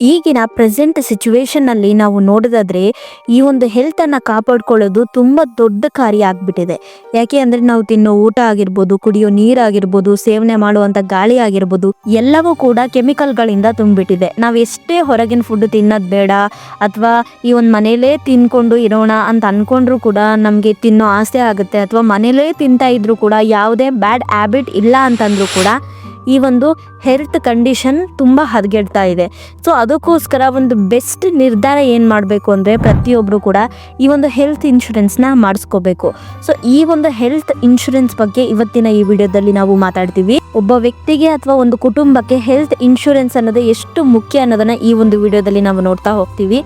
ಈಗಿನ ಪ್ರೆಸೆಂಟ್ ಸಿಚುವೇಶನ್ನಲ್ಲಿ ನಾವು ನೋಡೋದಾದ್ರೆ ಈ ಒಂದು ಹೆಲ್ತ್ ಅನ್ನ ಕಾಪಾಡ್ಕೊಳ್ಳೋದು ತುಂಬಾ ದೊಡ್ಡ ಕಾರ್ಯ ಆಗಿಬಿಟ್ಟಿದೆ. ಯಾಕೆ ಅಂದರೆ ನಾವು ತಿನ್ನೋ ಊಟ ಆಗಿರ್ಬೋದು, ಕುಡಿಯೋ ನೀರಾಗಿರ್ಬೋದು ಸೇವನೆ ಮಾಡುವಂತ ಗಾಳಿ ಆಗಿರ್ಬೋದು, ಎಲ್ಲವೂ ಕೂಡ ಕೆಮಿಕಲ್ ಗಳಿಂದ ತುಂಬಿಟ್ಟಿದೆ. ನಾವು ಎಷ್ಟೇ ಹೊರಗಿನ ಫುಡ್ ತಿನ್ನೋದು ಬೇಡ ಅಥವಾ ಈ ಒಂದು ಮನೇಲೇ ತಿನ್ಕೊಂಡು ಇರೋಣ ಅಂತ ಅಂದ್ಕೊಂಡ್ರೂ ಕೂಡ ನಮಗೆ ತಿನ್ನೋ ಆಸೆ ಆಗುತ್ತೆ ಅಥವಾ ಮನೇಲೇ ತಿಂತಾ ಇದ್ರೂ ಕೂಡ ಯಾವುದೇ ಬ್ಯಾಡ್ ಹ್ಯಾಬಿಟ್ ಇಲ್ಲ ಅಂತಂದ್ರು ಕೂಡ ಈ ಒಂದು ಹೆಲ್ತ್ ಕಂಡೀಷನ್ ತುಂಬ ಹದಗೆಡ್ತಾ ಇದೆ. ಸೊ ಅದಕ್ಕೋಸ್ಕರ ಒಂದು ಬೆಸ್ಟ್ ನಿರ್ಧಾರ ಏನು ಮಾಡಬೇಕು ಅಂದರೆ ಪ್ರತಿಯೊಬ್ಬರು ಕೂಡ ಈ ಒಂದು ಹೆಲ್ತ್ ಇನ್ಶೂರೆನ್ಸ್ನ ಮಾಡಿಸ್ಕೋಬೇಕು. ಸೊ ಈ ಒಂದು ಹೆಲ್ತ್ ಇನ್ಶೂರೆನ್ಸ್ ಬಗ್ಗೆ ಇವತ್ತಿನ ಈ ವಿಡಿಯೋದಲ್ಲಿ ನಾವು ಮಾತಾಡ್ತೀವಿ. ಒಬ್ಬ ವ್ಯಕ್ತಿಗೆ ಅಥವಾ ಒಂದು ಕುಟುಂಬಕ್ಕೆ ಹೆಲ್ತ್ ಇನ್ಶೂರೆನ್ಸ್ ಅನ್ನೋದು ಎಷ್ಟು ಮುಖ್ಯ ಅನ್ನೋದನ್ನ ಈ ಒಂದು ವಿಡಿಯೋದಲ್ಲಿ ನಾವು ನೋಡ್ತಾ ಹೋಗ್ತೀವಿ.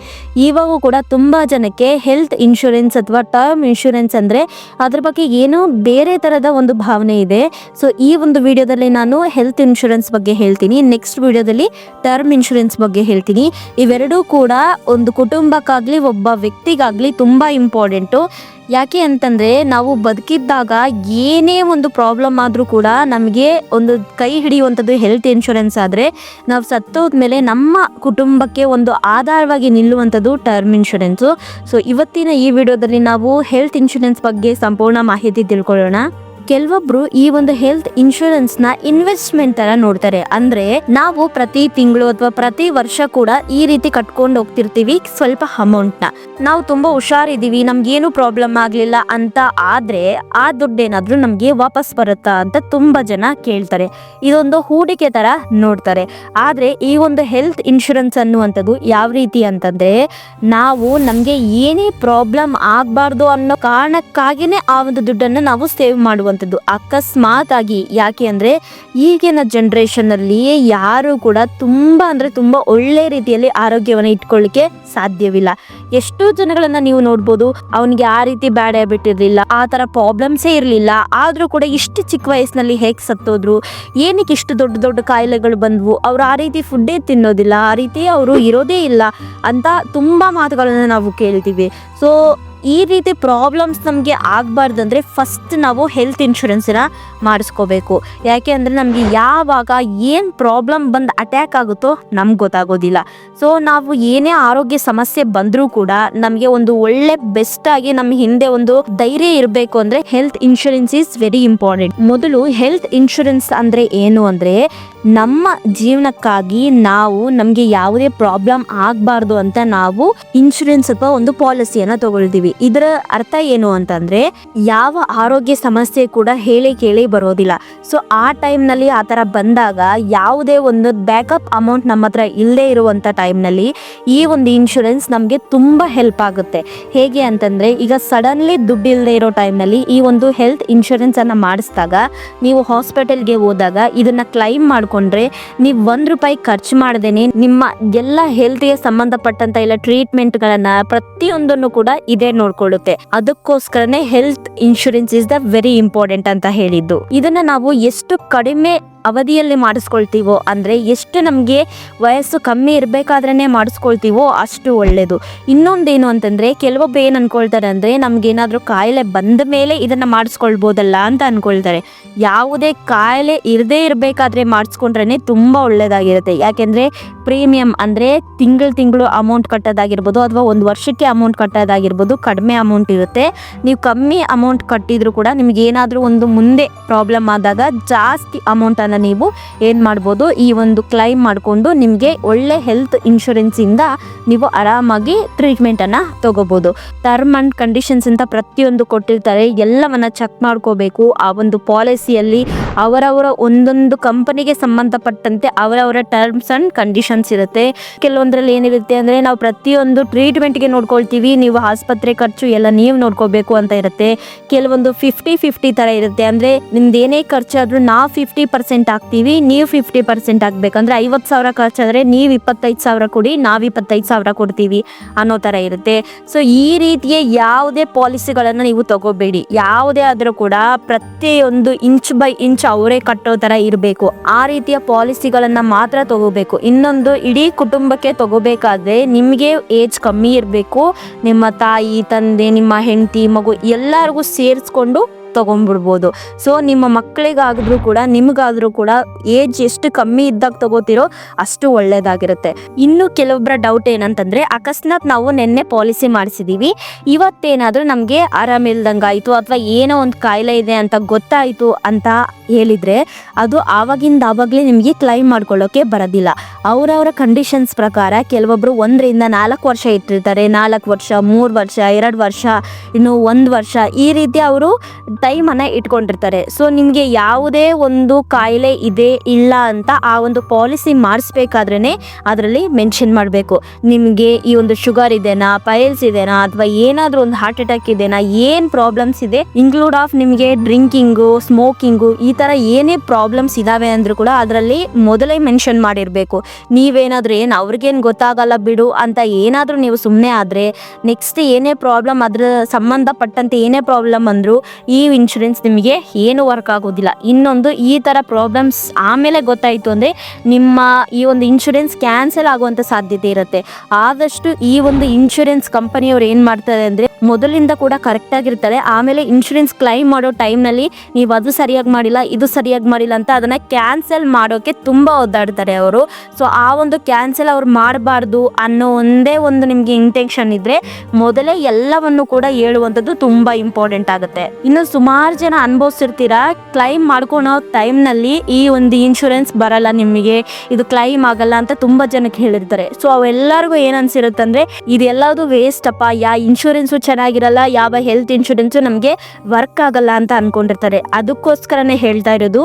ಇವಾಗೂ ಕೂಡ ತುಂಬ ಜನಕ್ಕೆ ಹೆಲ್ತ್ ಇನ್ಶೂರೆನ್ಸ್ ಅಥವಾ ಟರ್ಮ್ ಇನ್ಶೂರೆನ್ಸ್ ಅಂದರೆ ಅದ್ರ ಬಗ್ಗೆ ಏನೋ ಬೇರೆ ಥರದ ಒಂದು ಭಾವನೆ ಇದೆ. ಸೊ ಈ ಒಂದು ವಿಡಿಯೋದಲ್ಲಿ ನಾನು ಇನ್ಶೂರೆನ್ಸ್ ಬಗ್ಗೆ ಹೇಳ್ತೀನಿ. ನೆಕ್ಸ್ಟ್ ವಿಡಿಯೋದಲ್ಲಿ ಟರ್ಮ್ ಇನ್ಶೂರೆನ್ಸ್ ಬಗ್ಗೆ ಹೇಳ್ತೀನಿ. ಇವೆರಡೂ ಕೂಡ ಒಂದು ಕುಟುಂಬಕ್ಕಾಗಲಿ, ಒಬ್ಬ ವ್ಯಕ್ತಿಗಾಗಲಿ ತುಂಬ ಇಂಪಾರ್ಟೆಂಟು ಯಾಕೆ ಅಂತಂದರೆ, ನಾವು ಬದುಕಿದ್ದಾಗ ಏನೇ ಒಂದು ಪ್ರಾಬ್ಲಮ್ ಆದರೂ ಕೂಡ ನಮಗೆ ಒಂದು ಕೈ ಹಿಡಿಯುವಂಥದ್ದು ಹೆಲ್ತ್ ಇನ್ಶೂರೆನ್ಸ್ ಆದರೆ, ನಾವು ಸತ್ತೋದ ಮೇಲೆ ನಮ್ಮ ಕುಟುಂಬಕ್ಕೆ ಒಂದು ಆಧಾರವಾಗಿ ನಿಲ್ಲುವಂಥದ್ದು ಟರ್ಮ್ ಇನ್ಶೂರೆನ್ಸು ಸೊ ಇವತ್ತಿನ ಈ ವಿಡಿಯೋದಲ್ಲಿ ನಾವು ಹೆಲ್ತ್ ಇನ್ಶೂರೆನ್ಸ್ ಬಗ್ಗೆ ಸಂಪೂರ್ಣ ಮಾಹಿತಿ ತಿಳ್ಕೊಳ್ಳೋಣ. ಕೆಲವೊಬ್ರು ಈ ಒಂದು ಹೆಲ್ತ್ ಇನ್ಶೂರೆನ್ಸ್ನ ಇನ್ವೆಸ್ಟ್ಮೆಂಟ್ ತರ ನೋಡ್ತಾರೆ. ಅಂದ್ರೆ ನಾವು ಪ್ರತಿ ತಿಂಗಳು ಅಥವಾ ಪ್ರತಿ ವರ್ಷ ಕೂಡ ಈ ರೀತಿ ಕಟ್ಕೊಂಡು ಹೋಗ್ತಿರ್ತೀವಿ ಸ್ವಲ್ಪ ಅಮೌಂಟ್ನ. ನಾವು ತುಂಬಾ ಹುಷಾರಿದೀವಿ ನಮ್ಗೇನು ಪ್ರಾಬ್ಲಮ್ ಆಗ್ಲಿಲ್ಲ ಅಂತ ಆದ್ರೆ ಆ ದುಡ್ಡೇನಾದ್ರೂ ನಮ್ಗೆ ವಾಪಸ್ ಬರುತ್ತಾ ಅಂತ ತುಂಬಾ ಜನ ಕೇಳ್ತಾರೆ. ಇದೊಂದು ಹೂಡಿಕೆ ತರ ನೋಡ್ತಾರೆ. ಆದ್ರೆ ಈ ಒಂದು ಹೆಲ್ತ್ ಇನ್ಶೂರೆನ್ಸ್ ಅನ್ನುವಂಥದ್ದು ಯಾವ ರೀತಿ ಅಂತಂದ್ರೆ ನಾವು ನಮ್ಗೆ ಏನೇ ಪ್ರಾಬ್ಲಮ್ ಆಗ್ಬಾರ್ದು ಅನ್ನೋ ಕಾರಣಕ್ಕಾಗಿನೇ ಆ ಒಂದು ದುಡ್ಡನ್ನು ನಾವು ಸೇವ್ ಮಾಡುವಂಥದ್ದು ಅಕಸ್ಮಾತ್ ಆಗಿ ಯಾಕೆ ಅಂದರೆ ಈಗಿನ ಜನರೇಷನ್ ಅಲ್ಲಿ ಯಾರು ಕೂಡ ತುಂಬ ಅಂದರೆ ತುಂಬ ಒಳ್ಳೆ ರೀತಿಯಲ್ಲಿ ಆರೋಗ್ಯವನ್ನು ಇಟ್ಕೊಳ್ಳಿಕ್ಕೆ ಸಾಧ್ಯವಿಲ್ಲ. ಎಷ್ಟೋ ಜನಗಳನ್ನು ನೀವು ನೋಡ್ಬೋದು, ಅವನಿಗೆ ಆ ರೀತಿ ಬ್ಯಾಡ್ ಹ್ಯಾಬಿಟ್ ಇರಲಿಲ್ಲ, ಆ ಥರ ಪ್ರಾಬ್ಲಮ್ಸೇ ಇರಲಿಲ್ಲ, ಆದರೂ ಕೂಡ ಇಷ್ಟು ಚಿಕ್ಕ ವಯಸ್ಸಿನಲ್ಲಿ ಹೇಗೆ ಸತ್ತೋದ್ರು, ಏನಕ್ಕೆ ಇಷ್ಟು ದೊಡ್ಡ ದೊಡ್ಡ ಕಾಯಿಲೆಗಳು ಬಂದವು, ಅವ್ರು ಆ ರೀತಿ ಫುಡ್ಡೇ ತಿನ್ನೋದಿಲ್ಲ, ಆ ರೀತಿ ಅವರು ಇರೋದೇ ಇಲ್ಲ ಅಂತ ತುಂಬ ಮಾತುಗಳನ್ನು ನಾವು ಕೇಳ್ತೀವಿ. ಸೊ ಈ ರೀತಿ ಪ್ರಾಬ್ಲಮ್ಸ್ ನಮಗೆ ಆಗಬಾರ್ದಂದ್ರೆ ಫಸ್ಟ್ ನಾವು ಹೆಲ್ತ್ ಇನ್ಶೂರೆನ್ಸನ್ನ ಮಾಡಿಸ್ಕೋಬೇಕು. ಯಾಕೆ ಅಂದರೆ ನಮಗೆ ಯಾವಾಗ ಏನು ಪ್ರಾಬ್ಲಮ್ ಬಂದು ಅಟ್ಯಾಕ್ ಆಗುತ್ತೋ ನಮ್ಗೆ ಗೊತ್ತಾಗೋದಿಲ್ಲ. ಸೊ ನಾವು ಏನೇ ಆರೋಗ್ಯ ಸಮಸ್ಯೆ ಬಂದರೂ ಕೂಡ ನಮಗೆ ಒಂದು ಒಳ್ಳೆ ಬೆಸ್ಟ್ ಆಗಿ ನಮ್ಮ ಹಿಂದೆ ಒಂದು ಧೈರ್ಯ ಇರಬೇಕು ಅಂದರೆ health insurance is very important ಮೊದಲು ಹೆಲ್ತ್ ಇನ್ಶೂರೆನ್ಸ್ ಅಂದರೆ ಏನು ಅಂದರೆ ನಮ್ಮ ಜೀವನಕ್ಕಾಗಿ ನಾವು ನಮಗೆ ಯಾವುದೇ ಪ್ರಾಬ್ಲಮ್ ಆಗಬಾರ್ದು ಅಂತ ನಾವು ಇನ್ಶೂರೆನ್ಸ್ ಅಥವಾ ಒಂದು ಪಾಲಿಸಿಯನ್ನು ತಗೊಳ್ತೀವಿ. ಇದರ ಅರ್ಥ ಏನು ಅಂತಂದ್ರೆ, ಯಾವ ಆರೋಗ್ಯ ಸಮಸ್ಯೆ ಕೂಡ ಹೇಳಿ ಕೇಳಿ ಬರೋದಿಲ್ಲ. ಸೊ ಆ ಟೈಮ್ನಲ್ಲಿ ಆ ಥರ ಬಂದಾಗ ಯಾವುದೇ ಒಂದು ಬ್ಯಾಕಪ್ ಅಮೌಂಟ್ ನಮ್ಮ ಹತ್ರ ಇಲ್ಲದೆ ಇರುವಂಥ ಟೈಮ್ನಲ್ಲಿ ಈ ಒಂದು ಇನ್ಶೂರೆನ್ಸ್ ನಮಗೆ ತುಂಬ ಹೆಲ್ಪ್ ಆಗುತ್ತೆ. ಹೇಗೆ ಅಂತಂದರೆ, ಈಗ ಸಡನ್ಲಿ ದುಡ್ಡು ಇಲ್ಲದೆ ಇರೋ ಟೈಮ್ನಲ್ಲಿ ಈ ಒಂದು ಹೆಲ್ತ್ ಇನ್ಶೂರೆನ್ಸನ್ನು ಮಾಡಿಸಿದಾಗ, ನೀವು ಹಾಸ್ಪಿಟಲ್ಗೆ ಹೋದಾಗ ಇದನ್ನು ಕ್ಲೈಮ್ ಮಾಡಿಕೊಂಡ್ರೆ ನೀವು ಒಂದು ರೂಪಾಯಿ ಖರ್ಚು ಮಾಡ್ದೇನೆ ನಿಮ್ಮ ಎಲ್ಲ ಹೆಲ್ತ್ಗೆ ಸಂಬಂಧಪಟ್ಟಂತ ಎಲ್ಲ ಟ್ರೀಟ್ಮೆಂಟ್ಗಳನ್ನ ಪ್ರತಿಯೊಂದನ್ನು ಕೂಡ ಇದೇ ನೋಡ್ಕೊಳ್ಳುತ್ತೆ. ಅದಕ್ಕೋಸ್ಕರನೇ health insurance is the very important ಅಂತ ಹೇಳಿದ್ದು. ಇದನ್ನ ನಾವು ಎಷ್ಟು ಕಡಿಮೆ ಅವಧಿಯಲ್ಲಿ ಮಾಡಿಸ್ಕೊಳ್ತೀವೋ, ಅಂದರೆ ಎಷ್ಟು ನಮಗೆ ವಯಸ್ಸು ಕಮ್ಮಿ ಇರಬೇಕಾದ್ರೇ ಮಾಡಿಸ್ಕೊಳ್ತೀವೋ ಅಷ್ಟು ಒಳ್ಳೆಯದು ಇನ್ನೊಂದೇನು ಅಂತಂದರೆ ಕೆಲವೊಬ್ಬ ಏನು ಅಂದ್ಕೊಳ್ತಾರೆ ಅಂದರೆ, ನಮಗೇನಾದರೂ ಕಾಯಿಲೆ ಬಂದ ಮೇಲೆ ಇದನ್ನು ಮಾಡಿಸ್ಕೊಳ್ಬೋದಲ್ಲ ಅಂತ ಅಂದ್ಕೊಳ್ತಾರೆ ಯಾವುದೇ ಕಾಯಿಲೆ ಇರದೇ ಇರಬೇಕಾದ್ರೆ ಮಾಡಿಸ್ಕೊಂಡ್ರೇ ತುಂಬ ಒಳ್ಳೆಯದಾಗಿರುತ್ತೆ ಯಾಕೆಂದರೆ, ಪ್ರೀಮಿಯಂ ಅಂದರೆ ತಿಂಗಳು ತಿಂಗಳು ಅಮೌಂಟ್ ಕಟ್ಟೋದಾಗಿರ್ಬೋದು, ಅಥವಾ ಒಂದು ವರ್ಷಕ್ಕೆ ಅಮೌಂಟ್ ಕಟ್ಟೋದಾಗಿರ್ಬೋದು, ಕಡಿಮೆ ಅಮೌಂಟ್ ಇರುತ್ತೆ. ನೀವು ಕಮ್ಮಿ ಅಮೌಂಟ್ ಕಟ್ಟಿದರೂ ಕೂಡ ನಿಮ್ಗೆ ಏನಾದರೂ ಒಂದು ಮುಂದೆ ಪ್ರಾಬ್ಲಮ್ ಆದಾಗ ಜಾಸ್ತಿ ಅಮೌಂಟನ್ನು ನೀವು ಏನು ಮಾಡ್ಬೋದು, ಈ ಒಂದು ಕ್ಲೈಮ್ ಮಾಡಿಕೊಂಡು ನಿಮಗೆ ಒಳ್ಳೆ ಹೆಲ್ತ್ ಇನ್ಶೂರೆನ್ಸಿಂದ ನೀವು ಆರಾಮಾಗಿ ಟ್ರೀಟ್ಮೆಂಟನ್ನು ತೊಗೋಬೋದು. ಟರ್ಮ್ ಆ್ಯಂಡ್ ಕಂಡೀಷನ್ಸ್ ಅಂತ ಪ್ರತಿಯೊಂದು ಕೊಟ್ಟಿರ್ತಾರೆ, ಎಲ್ಲವನ್ನು ಚೆಕ್ ಮಾಡ್ಕೋಬೇಕು. ಆ ಒಂದು ಪಾಲಿಸಿಯಲ್ಲಿ ಅವರವರ ಒಂದೊಂದು ಕಂಪನಿಗೆ ಸಂಬಂಧಪಟ್ಟಂತೆ ಅವರವರ ಟರ್ಮ್ಸ್ ಆ್ಯಂಡ್ ಕಂಡೀಷನ್ಸ್ ಇರುತ್ತೆ. ಕೆಲವೊಂದರಲ್ಲಿ ಏನಿರುತ್ತೆ ಅಂದರೆ, ನಾವು ಪ್ರತಿಯೊಂದು ಟ್ರೀಟ್ಮೆಂಟ್ಗೆ ನೋಡ್ಕೊಳ್ತೀವಿ, ನೀವು ಆಸ್ಪತ್ರೆ ಖರ್ಚು ಎಲ್ಲ ನೀವು ನೋಡ್ಕೋಬೇಕು ಅಂತ ಇರುತ್ತೆ. ಕೆಲವೊಂದು ಫಿಫ್ಟಿ ಫಿಫ್ಟಿ ಥರ ಇರುತ್ತೆ. ಅಂದರೆ ನಿಮ್ದು ಏನೇ ಖರ್ಚಾದರೂ ನಾವು ಫಿಫ್ಟಿ ಪರ್ಸೆಂಟ್ ಹಾಕ್ತೀವಿ ನೀವು ಫಿಫ್ಟಿ ಪರ್ಸೆಂಟ್ ಹಾಕ್ಬೇಕಂದ್ರೆ ಐವತ್ತು ಸಾವಿರ ಖರ್ಚಾದರೆ ನೀವು ಇಪ್ಪತ್ತೈದು ಸಾವಿರ ಕೊಡಿ, ನಾವು ಇಪ್ಪತ್ತೈದು ಸಾವಿರ ಕೊಡ್ತೀವಿ ಅನ್ನೋ ಥರ ಇರುತ್ತೆ. ಸೊ ಈ ರೀತಿಯ ಯಾವುದೇ ಪಾಲಿಸಿಗಳನ್ನು ನೀವು ತಗೋಬೇಡಿ. ಯಾವುದೇ ಆದರೂ ಕೂಡ ಪ್ರತಿಯೊಂದು ಇಂಚ್ ಬೈ ಇಂಚ್ ಅವರೇ ಕಟ್ಟೋ ಥರ ಇರಬೇಕು. ಆ ರೀತಿಯ ಪಾಲಿಸಿಗಳನ್ನು ಮಾತ್ರ ತಗೋಬೇಕು. ಇನ್ನೊಂದು ಇಡೀ ಕುಟುಂಬಕ್ಕೆ ತಗೋಬೇಕಾದ್ರೆ ನಿಮಗೆ ಏಜ್ ಕಮ್ಮಿ ಇರಬೇಕು. ನಿಮ್ಮ ತಾಯಿ, ತಂದೆ, ನಿಮ್ಮ ಹೆಂಡತಿ, ಮಗು ಎಲ್ಲರಿಗೂ ಸೇರಿಸ್ಕೊಂಡು ತೊಗೊಂಡ್ಬಿಡ್ಬೋದು. ಸೊ ನಿಮ್ಮ ಮಕ್ಕಳಿಗಾದ್ರೂ ಕೂಡ, ನಿಮಗಾದ್ರೂ ಕೂಡ ಏಜ್ ಎಷ್ಟು ಕಮ್ಮಿ ಇದ್ದಾಗ ತಗೋತಿರೋ ಅಷ್ಟು ಒಳ್ಳೇದಾಗಿರುತ್ತೆ. ಇನ್ನು ಕೆಲವೊಬ್ಬರ ಡೌಟ್ ಏನಂತಂದ್ರೆ, ಅಕಸ್ಮಾತ್ ನಾವು ನಿನ್ನೆ ಪಾಲಿಸಿ ಮಾಡಿಸಿದೀವಿ. ಇವತ್ತೇನಾದ್ರೂ ನಮಗೆ ಆರಾಮಿಲ್ದಂಗಾಯಿತು ಅಥವಾ ಏನೋ ಒಂದು ಕಾಯಿಲೆ ಇದೆ ಅಂತ ಗೊತ್ತಾಯಿತು ಅಂತ ಹೇಳಿದ್ರೆ, ಅದು ಆವಾಗಿಂದ ಆವಾಗಲೇ ನಿಮಗೆ ಕ್ಲೈಮ್ ಮಾಡ್ಕೊಳ್ಳೋಕೆ ಬರೋದಿಲ್ಲ. ಅವರವರ ಕಂಡೀಷನ್ಸ್ ಪ್ರಕಾರ ಕೆಲವೊಬ್ರು ಒಂದರಿಂದ ನಾಲ್ಕು ವರ್ಷ ಇಟ್ಟಿರ್ತಾರೆ. ನಾಲ್ಕು ವರ್ಷ, ಮೂರು ವರ್ಷ, ಎರಡು ವರ್ಷ, ಇನ್ನು ಒಂದು ವರ್ಷ. ಈ ರೀತಿ ಅವರು ಟೈಮನ್ನು ಇಟ್ಕೊಂಡಿರ್ತಾರೆ. ಸೊ ನಿಮಗೆ ಯಾವುದೇ ಒಂದು ಕಾಯಿಲೆ ಇದೆ, ಇಲ್ಲ ಅಂತ ಆ ಒಂದು ಪಾಲಿಸಿ ಮಾಡಿಸ್ಬೇಕಾದ್ರೇ ಅದರಲ್ಲಿ ಮೆನ್ಷನ್ ಮಾಡಬೇಕು. ನಿಮಗೆ ಈ ಒಂದು ಶುಗರ್ ಇದೆನಾ, ಪೈಲ್ಸ್ ಇದೆನಾ, ಅಥವಾ ಏನಾದರೂ ಒಂದು ಹಾರ್ಟ್ ಅಟ್ಯಾಕ್ ಇದೆನಾ, ಏನು ಪ್ರಾಬ್ಲಮ್ಸ್ ಇದೆ, ಇನ್ಕ್ಲೂಡ್ ಆಫ್ ನಿಮಗೆ ಡ್ರಿಂಕಿಂಗು, ಸ್ಮೋಕಿಂಗು, ಈ ಥರ ಏನೇ ಪ್ರಾಬ್ಲಮ್ಸ್ ಇದಾವೆ ಅಂದರೂ ಕೂಡ ಅದರಲ್ಲಿ ಮೊದಲೇ ಮೆನ್ಷನ್ ಮಾಡಿರಬೇಕು. ನೀವೇನಾದರೂ ಏನು ಅವ್ರಿಗೇನು ಗೊತ್ತಾಗಲ್ಲ ಬಿಡು ಅಂತ ಏನಾದರೂ ನೀವು ಸುಮ್ಮನೆ ಆದರೆ ನೆಕ್ಸ್ಟ್ ಏನೇ ಪ್ರಾಬ್ಲಮ್ ಅದರ ಸಂಬಂಧಪಟ್ಟಂತೆ ಏನೇ ಪ್ರಾಬ್ಲಮ್ ಅಂದರೂ ಈ ಇನ್ಶೂರೆನ್ಸ್ ನಿಮಗೆ ಏನು ವರ್ಕ್ ಆಗೋದಿಲ್ಲ. ಇನ್ನೊಂದು ಈ ಥರ ಪ್ರಾಬ್ಲಮ್ಸ್ ಆಮೇಲೆ ಗೊತ್ತಾಯಿತು ಅಂದರೆ ನಿಮ್ಮ ಈ ಒಂದು ಇನ್ಶೂರೆನ್ಸ್ ಕ್ಯಾನ್ಸಲ್ ಆಗುವಂಥ ಸಾಧ್ಯತೆ ಇರುತ್ತೆ. ಆದಷ್ಟು ಈ ಒಂದು ಇನ್ಶೂರೆನ್ಸ್ ಕಂಪನಿಯವ್ರು ಏನು ಮಾಡ್ತಾರೆ ಅಂದರೆ ಮೊದಲಿಂದ ಕೂಡ ಕರೆಕ್ಟಾಗಿರ್ತಾರೆ ಆಮೇಲೆ ಇನ್ಶೂರೆನ್ಸ್ ಕ್ಲೈಮ್ ಮಾಡೋ ಟೈಮ್ನಲ್ಲಿ ನೀವು ಅದು ಸರಿಯಾಗಿ ಮಾಡಿಲ್ಲ, ಇದು ಸರಿಯಾಗಿ ಮಾಡಿಲ್ಲ ಅಂತ ಅದನ್ನು ಕ್ಯಾನ್ಸಲ್ ಮಾಡೋಕ್ಕೆ ತುಂಬ ಒದ್ದಾಡ್ತಾರೆ ಅವರು. ಸೊ ಆ ಒಂದು ಕ್ಯಾನ್ಸಲ್ ಅವ್ರು ಮಾಡಬಾರ್ದು ಅನ್ನೋ ಒಂದೇ ಒಂದು ನಿಮಗೆ ಇಂಟೆನ್ಷನ್ ಇದ್ದರೆ ಮೊದಲೇ ಎಲ್ಲವನ್ನು ಕೂಡ ಹೇಳುವಂಥದ್ದು ತುಂಬ ಇಂಪಾರ್ಟೆಂಟ್ ಆಗುತ್ತೆ. ಇನ್ನು ಸುಮಾರು ಜನ ಅನುಭವಿಸಿರ್ತೀರಾ? ಕ್ಲೈಮ್ ಮಾಡ್ಕೊಳೋ ಟೈಮ್ನಲ್ಲಿ ಈ ಒಂದು ಇನ್ಶೂರೆನ್ಸ್ ಬರಲ್ಲ ನಿಮಗೆ. ಇದು ಕ್ಲೈಮ್ ಆಗಲ್ಲ ಅಂತ ತುಂಬ ಜನಕ್ಕೆ ಹೇಳಿರ್ತಾರೆ. ಸೊ ಅವೆಲ್ಲರಿಗೂ ಏನು ಅನ್ಸಿರುತ್ತಂದ್ರೆ ಇದೆಲ್ಲದು ವೇಸ್ಟ್ ಅಪ್ಪ. ಯಾ ಇನ್ಶೂರೆನ್ಸು ಚೆನ್ನಾಗಿರಲ್ಲ, ಯಾವ ಹೆಲ್ತ್ ಇನ್ಶೂರೆನ್ಸು ನಮಗೆ ವರ್ಕ್ ಆಗಲ್ಲ ಅಂತ ಅನ್ಕೊಂಡಿರ್ತಾರೆ. ಅದಕ್ಕೋಸ್ಕರನೇ ಹೇಳ್ತಾ ಇರೋದು,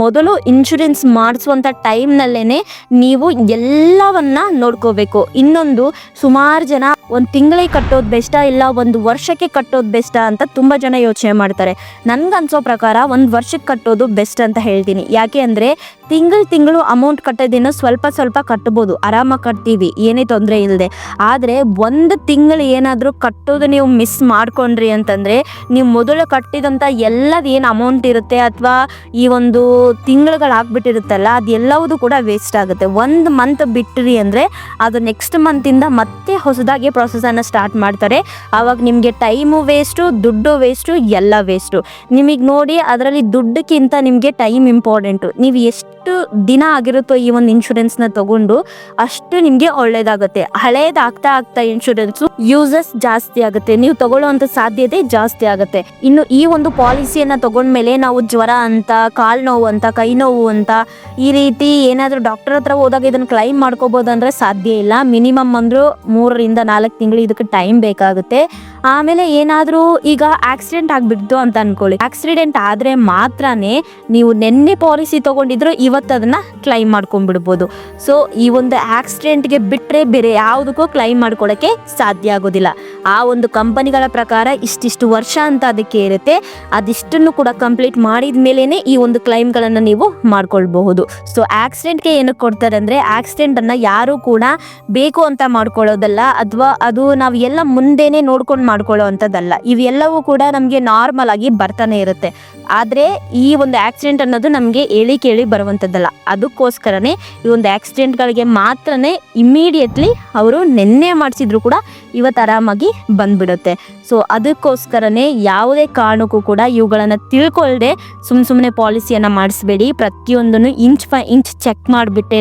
ಮೊದಲು ಇನ್ಶೂರೆನ್ಸ್ ಮಾಡಿಸುವಂಥ ಟೈಮ್ನಲ್ಲೇ ನೀವು ಎಲ್ಲವನ್ನ ನೋಡ್ಕೋಬೇಕು. ಇನ್ನೊಂದು, ಸುಮಾರು ಜನ ಒಂದು ತಿಂಗಳಿಗೆ ಕಟ್ಟೋದು ಬೆಸ್ಟಾ ಇಲ್ಲ, ಒಂದು ವರ್ಷಕ್ಕೆ ಕಟ್ಟೋದು ಬೆಸ್ಟಾ ಅಂತ ತುಂಬ ಜನ ಯೋಚನೆ ಮಾಡ್ತಾರೆ. ನನ್ಗನ್ಸೋ ಪ್ರಕಾರ ಒಂದು ವರ್ಷಕ್ಕೆ ಕಟ್ಟೋದು ಬೆಸ್ಟ್ ಅಂತ ಹೇಳ್ತೀನಿ. ಯಾಕೆ ಅಂದರೆ ತಿಂಗಳು ತಿಂಗಳು ಅಮೌಂಟ್ ಕಟ್ಟೋದಿನ ಸ್ವಲ್ಪ ಸ್ವಲ್ಪ ಕಟ್ಬೋದು. ಆರಾಮಾಗಿ ಕಟ್ತೀವಿ, ಏನೇ ತೊಂದರೆ ಇಲ್ಲದೆ ಆದರೆ ಒಂದು ತಿಂಗಳು ಏನಾದರೂ ಕಟ್ಟೋದು ನೀವು ಮಿಸ್ ಮಾಡ್ಕೊಂಡ್ರಿ ಅಂತಂದರೆ ನೀವು ಮೊದಲು ಕಟ್ಟಿದಂಥ ಎಲ್ಲದ ಏನು ಅಮೌಂಟ್ ಇರುತ್ತೆ ಅಥವಾ ಈ ಒಂದು ತಿಂಗಳುಗಳು ಆಗ್ಬಿಟ್ಟಿರುತ್ತಲ್ಲ ಅದೆಲ್ಲವುದು ಕೂಡ ವೇಸ್ಟ್ ಆಗುತ್ತೆ. ಒಂದು ಮಂತ್ ಬಿಟ್ಟ್ರಿ ಅಂದರೆ ಅದು ನೆಕ್ಸ್ಟ್ ಮಂತಿಂದ ಮತ್ತೆ ಹೊಸದಾಗಿ ಪ್ರೊಸೆಸನ್ನು ಸ್ಟಾರ್ಟ್ ಮಾಡ್ತಾರೆ. ಆವಾಗ ನಿಮಗೆ ಟೈಮು ವೇಸ್ಟು ದುಡ್ಡು ವೇಸ್ಟು ಎಲ್ಲ ವೇಸ್ಟು ನಿಮಗೆ ನೋಡಿ ಅದರಲ್ಲಿ ದುಡ್ಡಕ್ಕಿಂತ ನಿಮಗೆ ಟೈಮ್ ಇಂಪಾರ್ಟೆಂಟು ನೀವು ಎಷ್ಟು ದಿನ ಆಗಿರುತ್ತೋ ಈ ಒಂದು ಇನ್ಶೂರೆನ್ಸ್ನ ತಗೊಂಡು ಅಷ್ಟು ನಿಮಗೆ ಒಳ್ಳೇದಾಗುತ್ತೆ. ಹಳೇದಾಗ್ತಾ ಆಗ್ತಾ ಇನ್ಶೂರೆನ್ಸ್ ಯೂಸಸ್ ಜಾಸ್ತಿ ಆಗುತ್ತೆ. ನೀವು ತಗೊಳ್ಳುವಂಥ ಸಾಧ್ಯತೆ ಜಾಸ್ತಿ ಆಗುತ್ತೆ. ಇನ್ನು ಈ ಒಂದು ಪಾಲಿಸಿಯನ್ನು ತಗೊಂಡ್ಮೇಲೆ ನಾವು ಜ್ವರ ಅಂತ, ಕಾಲ್ ನೋವು ಅಂತ, ಕೈ ನೋವು ಅಂತ, ಈ ರೀತಿ ಏನಾದರೂ ಡಾಕ್ಟರ್ ಹತ್ರ ಹೋದಾಗ ಇದನ್ನ ಕ್ಲೈಮ್ ಮಾಡ್ಕೋಬಹುದು ಅಂದ್ರೆ ಸಾಧ್ಯ ಇಲ್ಲ. ಮಿನಿಮಮ್ ಅಂದರೂ ಮೂರರಿಂದ ನಾಲ್ಕು ತಿಂಗಳು ಇದಕ್ಕೆ ಟೈಮ್ ಬೇಕಾಗುತ್ತೆ. ಆಮೇಲೆ ಏನಾದರೂ ಈಗ ಆಕ್ಸಿಡೆಂಟ್ ಆಗಿಬಿಡ್ತು ಅಂತ ಅನ್ಕೊಳ್ಳಿ. ಆಕ್ಸಿಡೆಂಟ್ ಆದ್ರೆ ಮಾತ್ರನೇ ನೀವು ನೆನ್ನೆ ಪಾಲಿಸಿ ತೊಗೊಂಡಿದ್ರು ಇವತ್ತು ಅದನ್ನು ಕ್ಲೈಮ್ ಮಾಡ್ಕೊಂಡ್ಬಿಡ್ಬೋದು. ಸೊ ಈ ಒಂದು ಆಕ್ಸಿಡೆಂಟ್ಗೆ ಬಿಟ್ಟರೆ ಬೇರೆ ಯಾವುದಕ್ಕೂ ಕ್ಲೈಮ್ ಮಾಡ್ಕೊಳ್ಳೋಕ್ಕೆ ಸಾಧ್ಯ ಆಗೋದಿಲ್ಲ. ಆ ಒಂದು ಕಂಪನಿಗಳ ಪ್ರಕಾರ ಇಷ್ಟಿಷ್ಟು ವರ್ಷ ಅಂತ ಅದಕ್ಕೆ ಇರುತ್ತೆ. ಅದಿಷ್ಟನ್ನು ಕೂಡ ಕಂಪ್ಲೀಟ್ ಮಾಡಿದ ಮೇಲೇ ಈ ಒಂದು ಕ್ಲೈಮ್ಗಳನ್ನು ನೀವು ಮಾಡ್ಕೊಳ್ಬಹುದು. ಸೊ ಆಕ್ಸಿಡೆಂಟ್ಗೆ ಏನಕ್ಕೆ ಕೊಡ್ತಾರೆ ಅಂದರೆ ಆಕ್ಸಿಡೆಂಟನ್ನು ಯಾರೂ ಕೂಡ ಬೇಕು ಅಂತ ಮಾಡ್ಕೊಳ್ಳೋದಲ್ಲ, ಅಥವಾ ಅದು ನಾವು ಎಲ್ಲ ಮುಂದೆನೇ ನೋಡ್ಕೊಂಡು ಮಾಡ್ಕೊಳ್ಳೋ ಅಂಥದ್ದಲ್ಲ ಇವೆಲ್ಲವೂ ಕೂಡ ನಮಗೆ ನಾರ್ಮಲ್ ಆಗಿ ಬರ್ತಾನೆ ಇರುತ್ತೆ. ಆದರೆ ಈ ಒಂದು ಆಕ್ಸಿಡೆಂಟ್ ಅನ್ನೋದು ನಮಗೆ ಹೇಳಿ ಕೇಳಿ ಬರುವಂಥದ್ದಲ್ಲ ಅದಕ್ಕೋಸ್ಕರನೇ ಈ ಒಂದು ಆಕ್ಸಿಡೆಂಟ್ಗಳಿಗೆ ಮಾತ್ರನೇ ಇಮ್ಮಿಡಿಯೇಟ್ಲಿ ಅವರು ನಿನ್ನೆ ಮಾಡಿಸಿದ್ರು ಕೂಡ ಇವತ್ತು ಆರಾಮಾಗಿ ಬಂದ್ಬಿಡುತ್ತೆ. ಸೊ ಅದಕ್ಕೋಸ್ಕರನೇ ಯಾವುದೇ ಕಾರಣಕ್ಕೂ ಕೂಡ ಇವುಗಳನ್ನು ತಿಳ್ಕೊಳ್ಳದೆ ಸುಮ್ಮ ಸುಮ್ಮನೆ ಪಾಲಿಸಿಯನ್ನು ಮಾಡಿಸ್ಬೇಡಿ. ಪ್ರತಿಯೊಂದನ್ನು ಇಂಚ್ ಬೈ ಇಂಚ್ ಚೆಕ್ ಮಾಡಿಬಿಟ್ಟೇ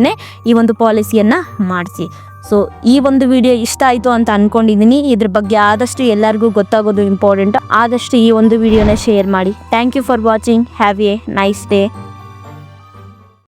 ಈ ಒಂದು ಪಾಲಿಸಿಯನ್ನು ಮಾಡಿಸಿ. ಸೊ ಈ ಒಂದು ವಿಡಿಯೋ ಇಷ್ಟ ಆಯಿತು ಅಂತ ಅಂದ್ಕೊಂಡಿದ್ದೀನಿ ಇದ್ರ ಬಗ್ಗೆ ಆದಷ್ಟು ಎಲ್ಲರಿಗೂ ಗೊತ್ತಾಗೋದು ಇಂಪಾರ್ಟೆಂಟ್ ಆದಷ್ಟು ಈ ಒಂದು ವಿಡಿಯೋನ ಶೇರ್ ಮಾಡಿ. Thank you for watching have a nice day